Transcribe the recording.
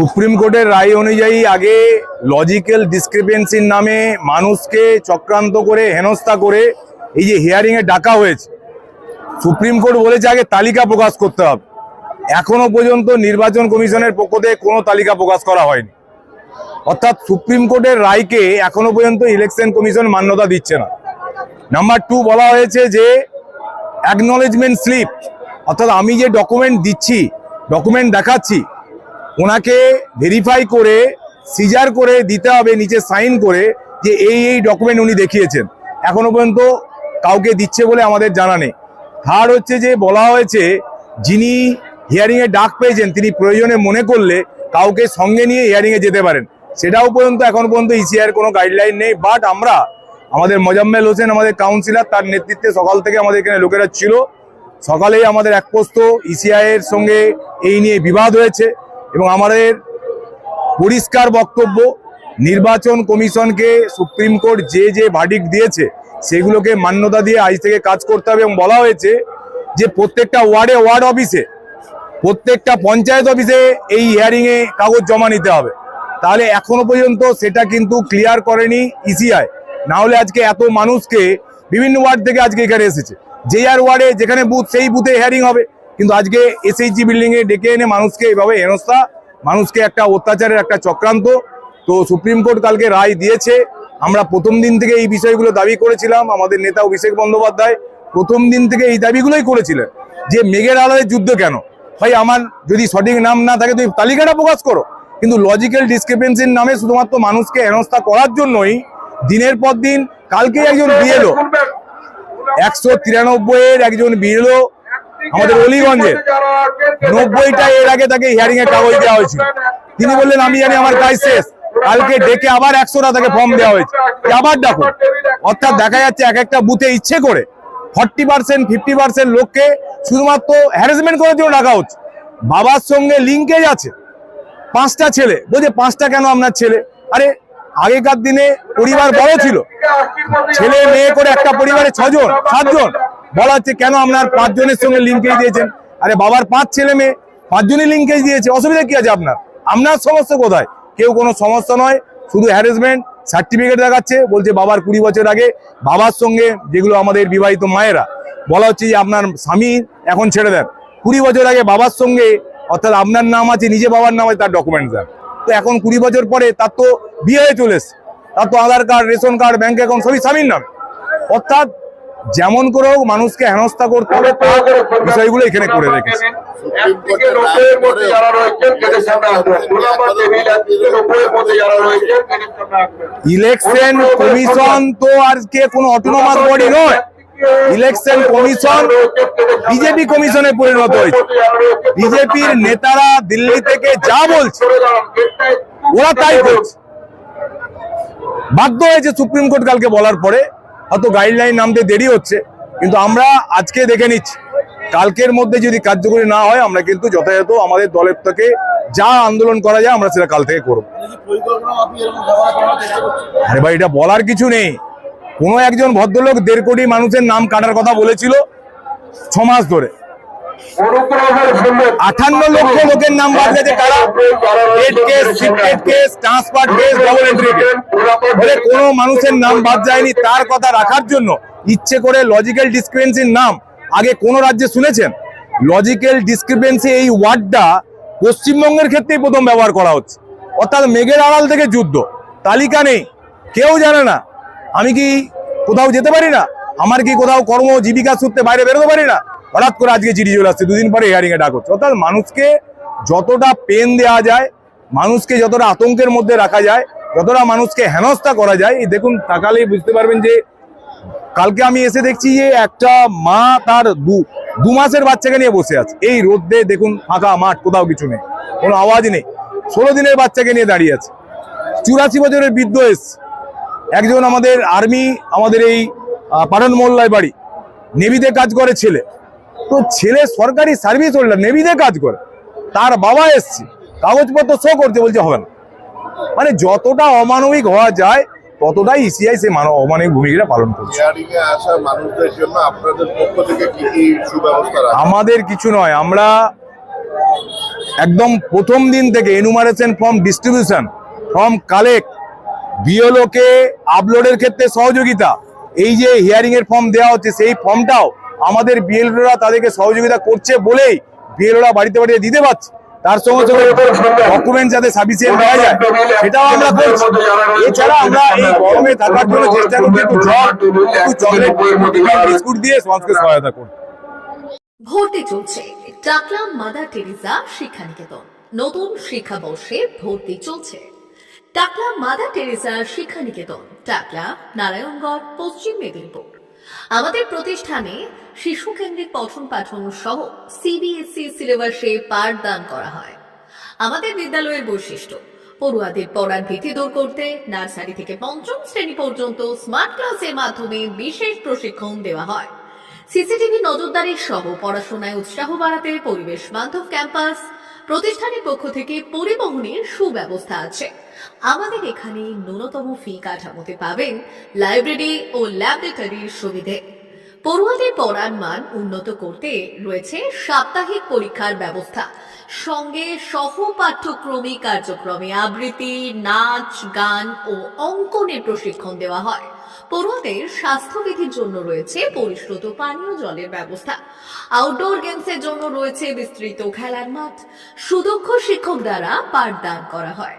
Supreme কোর্টের রায় অনুযায়ী আগে লজিক্যাল ডিসক্রিপেন্সির নামে মানুষকে চক্রান্ত করে, হেনস্থা করে এই যে হিয়ারিং এ ডাকা হয়েছে। সুপ্রিম কোর্ট বলেছে আগে তালিকা প্রকাশ করতে হবে। এখনও পর্যন্ত নির্বাচন কমিশনের পক্ষ থেকে কোনো তালিকা প্রকাশ করা হয়নি। অর্থাৎ সুপ্রিম কোর্টের রায়কে এখনও পর্যন্ত ইলেকশন কমিশন মান্যতা দিচ্ছে না। নাম্বার টু বলা হয়েছে যে অ্যাকনলেজমেন্ট স্লিপ অর্থাৎ আমি যে ডকুমেন্ট দিচ্ছি ডকুমেন্ট দেখাচ্ছি ওনাকে ভেরিফাই করে সিজার করে দিতে হবে, নিচে সাইন করে যে এই এই ডকুমেন্ট উনি দেখিয়েছেন। এখনও পর্যন্ত কাউকে দিচ্ছে বলে আমাদের জানা নেই। থার্ড হচ্ছে যে বলা হয়েছে, যিনি হিয়ারিংয়ে ডাক পেয়েছেন, তিনি প্রয়োজনে মনে করলে কাউকে সঙ্গে নিয়ে হিয়ারিংয়ে যেতে পারেন। সেটাও পর্যন্ত, এখন পর্যন্ত ইসিআইয়ের কোনো গাইডলাইন নেই বাট আমরা, আমাদের মোজাম্মেল হোসেন, আমাদের কাউন্সিলর তার নেতৃত্বে সকাল থেকে আমাদের এখানে লোকেরা ছিল। সকালেই আমাদের এক পোস্ত ইসিআই এর সঙ্গে এই নিয়ে বিবাদ হয়েছে। এবং আমাদের পরিষ্কার বক্তব্য, নির্বাচন কমিশনকে সুপ্রিম কোর্ট যে যে ভার্ডিক্ট দিয়েছে, সেগুলোকে মান্যতা দিয়ে আজ থেকে কাজ করতে হবে এবং বলা হয়েছে যে প্রত্যেকটা ওয়ার্ডে, ওয়ার্ড অফিসে, প্রত্যেকটা পঞ্চায়েত অফিসে এই হিয়ারিং এ কাগজ জমা নিতে হবে। তাহলে এখনও পর্যন্ত সেটা কিন্তু ক্লিয়ার করেনি ইসিআই না হলে আজকে এত মানুষকে বিভিন্ন ওয়ার্ড থেকে আজকে এখানে এসেছে। যে আর ওয়ার্ডে, যেখানে বুথ সেই বুথে হিয়ারিং হবে। কিন্তু আজকে এসএইচজি বিল্ডিং এ ডেকে এনে মানুষকে এভাবে হেনস্থা, মানুষকে একটা অত্যাচারের একটা চক্রান্ত। তো সুপ্রিম কোর্ট কালকে রায় দিয়েছে। আমরা প্রথম দিন থেকে এই বিষয়গুলো দাবি করেছিলাম, আমাদের নেতা অভিষেক বন্দ্যোপাধ্যায় প্রথম দিন থেকে এই দাবিগুলোই করেছিলেন যে মেঘের আলাদা যুদ্ধ কেন? ভাই, আমার যদি সঠিক নাম না থাকে, তুমি তালিকাটা প্রকাশ করো। কিন্তু লজিক্যাল ডিসক্রিপেন্সির নামে শুধুমাত্র মানুষকে হেনস্থা করার জন্যই দিনের পর দিন কালকে একজন বিএলও, একশো তিরানব্বই এর একজন বিএলও আমাদের অলিগঞ্জে নব্বইটা এর আগে তাকে হিয়ারিং এর কাগজ দেওয়া হয়েছিল। তিনি বললেন আমি জানি আমার কাজ শেষ। কালকে ডেকে আবার একশোটা তাকে ফর্ম দেওয়া হয়েছে। আবার ডাকুন অর্থাৎ দেখা যাচ্ছে এক একটা বুথে ইচ্ছে করে ফর্টি পার্সেন্ট ফিফটি পার্সেন্ট লোককে শুধুমাত্র হ্যারাসমেন্ট করার জন্য ডাকা হচ্ছে। বাবার সঙ্গে লিঙ্কেজ আছে। পাঁচটা ছেলে। বলছে পাঁচটা কেন আপনার ছেলে? আরে আগেকার দিনে পরিবার বড় ছিল। ছেলে মেয়ে করে একটা পরিবারে ছজন সাতজন। বলা হচ্ছে কেন আপনার পাঁচজনের সঙ্গে লিঙ্কেজ দিয়েছেন? আরে বাবার পাঁচ ছেলে মেয়ে, পাঁচজনই লিঙ্কেজ দিয়েছে। অসুবিধা কি আছে আপনার? আপনার সমস্যা কোথায়? কেউ কোনো সমস্যা নয়, শুধু হ্যারাসমেন্ট সার্টিফিকেট দেখাচ্ছে, বলছে বাবার কুড়ি বছর আগে বাবার সঙ্গে যেগুলো আমাদের বিবাহিত মায়েরা, বলা হচ্ছে যে আপনার স্বামী এখন ছেড়ে দেন। কুড়ি বছর আগে বাবার সঙ্গে, অর্থাৎ আপনার নাম আছে, নিজে বাবার নাম আছে, তার ডকুমেন্টস দেন। তো এখন কুড়ি বছর পরে তার তো বিয়ে হয়ে চলে এসছে। তার তো Aadhaar card ration card bank account সবই স্বামীর নামে। অর্থাৎ যেমন করে হোক, মানুষকে হেনস্থা করতে হবে বিষয়গুলো এখানে করে রেখেছে। ইলেকশন কমিশন তো আজকে কোনো অটোনমাস বডি নয়। ইলেকশন কমিশন বিজেপি কমিশনে পরিণত হয়েছে। বিজেপির নেতারা দিল্লি থেকে যা বলছে, ওরা তাই করছে। বাধ্য হয়েছে সুপ্রিম কোর্ট কালকে বলার পরে হয়তো গাইডলাইন নামতে দেরি হচ্ছে কিন্তু আমরা আজকে দেখে নিচ্ছি। কালকের মধ্যে যদি কার্যকরী না হয় আমরা কিন্তু যথাযথ আমাদের দলের থেকে যা আন্দোলন করা যায় আমরা সেটা কাল থেকে করব। আরে ভাই এটা বলার কিছু নেই। কোনো একজন ভদ্রলোক দেড় কোটি মানুষের নাম কাটার কথা বলেছিল ছ মাস ধরে। আটান্ন লক্ষ লোকের নাম বাদ গেছে কারা case transfer case double entry case কোনো মানুষের নাম বাদ যায়নি তার কথা রাখার জন্য। ইচ্ছে করে লজিক্যাল ডিসক্রিপেন্সির নাম আগে কোন রাজ্যে শুনেছেন? লজিক্যাল ডিসক্রিপেন্সি এই ওয়ার্ডটা পশ্চিমবঙ্গের ক্ষেত্রেই প্রথম ব্যবহার করা হচ্ছে। অর্থাৎ মেঘের আড়াল থেকে যুদ্ধ। তালিকা নেই। কেউ জানে না। আমি কি কোথাও যেতে পারি না? আমার কি কোথাও কর্ম জীবিকা সূত্রে বাইরে বেরোতে পারি না? হঠাৎ করে আজকে চিঠি চলে আসছে, দুদিন পরে হিয়ারিং এ ডাক হচ্ছে। অর্থাৎ মানুষকে যতটা পেন দেওয়া যায়, মানুষকে যতটা আতঙ্কের মধ্যে রাখা যায়, যতটা মানুষকে হেনস্থা করা যায়, এই দেখুন, তাকালেই বুঝতে পারবেন যে কালকে আমি এসে দেখছি যে একটা মা তার দু দু মাসের বাচ্চাকে নিয়ে বসে আছে। এই রোদ্দে দেখুন, ফাঁকা মাঠ, কোথাও কিছু নেই, কোনো আওয়াজ নেই। ষোলো দিনের বাচ্চাকে নিয়ে দাঁড়িয়ে আছে। চুরাশি বছরের বৃদ্ধ এসছে। একজন আমাদের আর্মি আমাদের এই পাঠান মোল্লায় বাড়ি। নেভিতে কাজ করে ছেলে। তো ছেলে সরকারি সার্ভিস হোল্ডার নেভিতে কাজ করে। তার বাবা এসছে কাগজপত্র শো করতে বলছে হবে না। মানে যতটা অমানবিক হওয়া যায় ততটাই ইসিআই সে মানব অমানবিক ভূমিকা পালন করছে। আমাদের কিছু নয় আমরা একদম প্রথম দিন থেকে enumeration form distribution form collect বিএলওকে আপলোডের ক্ষেত্রে সহযোগিতা এই যে হিয়ারিং এর ফর্ম দেওয়া হচ্ছে সেই ফর্মটাও আমাদের বিএলওরা তাদেরকে সহযোগিতা করছে বলেই বিএলওরা বাড়িতে বাড়িতে দিতে পারছে। তার সঙ্গে সঙ্গে ডকুমেন্ট যাতে সাফিসিয়েন্ট দেওয়া যায়, সেটাও আমরা করছি। এছাড়া আমরা এই গরমে থাকার জন্য চেষ্টা করছি একটু জল, একটু চকলেট বিস্কুট দিয়ে সমাজকে সহায়তা করছি ভর্তি চলছে। টাকলা মাদার টেরিজা শিক্ষানিকেতন। নতুন শিক্ষাবর্ষে ভর্তি চলছে। টাকলা মাদার টেরিজা শিক্ষানিকেতন। টাকলা নারায়ণগড়, পশ্চিম মেদিনীপুর। আমাদের প্রতিষ্ঠানে শিশু কেন্দ্রিক পঠন পাঠন সহ সিবিএসই সিলেবাসে পাঠদান করা হয়। আমাদের বিদ্যালয়ের বৈশিষ্ট্য, পড়ুয়াদের পড়ার ভীতি দূর করতে, নার্সারি থেকে পঞ্চম শ্রেণি পর্যন্ত স্মার্ট ক্লাসের মাধ্যমে বিশেষ প্রশিক্ষণ দেওয়া হয়। সিসিটিভি নজরদারি সহ পড়াশোনায় উৎসাহ বাড়াতে পরিবেশ বান্ধব ক্যাম্পাস, প্রতিষ্ঠানের পক্ষ থেকে পরিবহনের সুব্যবস্থা আছে। আমাদের এখানে ন্যূনতম ফি কাঠামোতে পাবেন লাইব্রেরি ও ল্যাবরেটরির সুবিধে। পড়ুয়াদের পড়ার মান উন্নত করতে রয়েছে সাপ্তাহিক পরীক্ষার ব্যবস্থা। সঙ্গে সহ পাঠ্যক্রমিক কার্যক্রমে আবৃত্তি, নাচ, গান ও অঙ্কনের প্রশিক্ষণ দেওয়া হয়। পড়ুয়াদের স্বাস্থ্যবিধির জন্য রয়েছে পরিশ্রুত পানীয় জলের ব্যবস্থা। আউটডোর গেমসের জন্য রয়েছে বিস্তৃত খেলার মাঠ। সুদক্ষ শিক্ষক দ্বারা পাঠদান করা হয়।